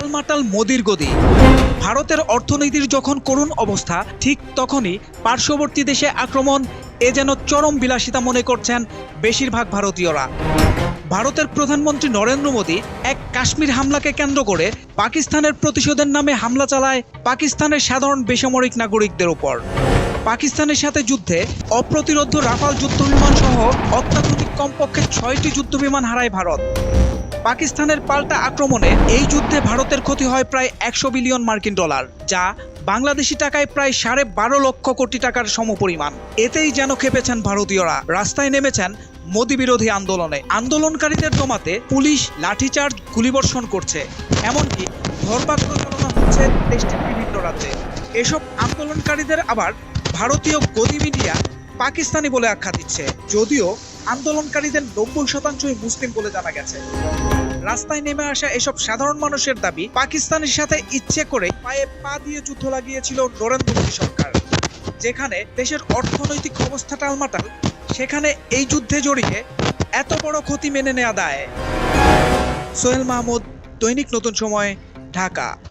টালমাটাল মোদির গদি। ভারতের অর্থনীতির যখন করুণ অবস্থা, ঠিক তখনই পার্শ্ববর্তী দেশে আক্রমণ, এ যেন চরম বিলাসিতা মনে করছেন বেশিরভাগ ভারতীয়রা। ভারতের প্রধানমন্ত্রী নরেন্দ্র মোদী এক কাশ্মীর হামলাকে কেন্দ্র করে পাকিস্তানের প্রতিশোধের নামে হামলা চালায় পাকিস্তানের সাধারণ বেসামরিক নাগরিকদের উপর। পাকিস্তানের সাথে যুদ্ধে অপ্রতিরোধ রাফাল যুদ্ধবিমান সহ অত্যাধুনিক কমপক্ষে ছয়টি যুদ্ধবিমান হারায় ভারত। পাকিস্তানের পাল্টা আক্রমণে এই যুদ্ধে ভারতের ক্ষতি হয় প্রায় একশো বিলিয়ন মার্কিন ডলার, যা বাংলাদেশি টাকায় প্রায় সাড়ে বারো লক্ষ কোটি টাকার সমপরিমাণ। এতেই যেন খেপেছেন ভারতীয়রা। রাস্তায় নেমেছেন মোদী বিরোধী আন্দোলনে। আন্দোলনকারীদের দমাতে পুলিশ লাঠিচার্জ, গুলিবর্ষণ করছে। এমনকি ধরপাকড় চালানো হচ্ছে দেশটির বিভিন্ন রাজ্যে। এসব আন্দোলনকারীদের আবার ভারতীয় গদি মিডিয়া পাকিস্তানি বলে আখ্যা দিচ্ছে। যদিও আন্দোলনকারীদের নব্বই শতাংশই মুসলিম বলে জানা গেছে। রাস্তায় নেমে আসা এসব সাধারণ মানুষের দাবি, পাকিস্তানের সাথে ইচ্ছে করে পায়ে পা দিয়ে যুদ্ধ লাগিয়েছিল নরেন্দ্র মোদী সরকার। যেখানে দেশের অর্থনৈতিক অবস্থা টালমাটাল, সেখানে এই যুদ্ধে জড়িয়ে এত বড় ক্ষতি মেনে নেওয়া দায়। সোহেল মাহমুদ, দৈনিক নতুন সময়, ঢাকা।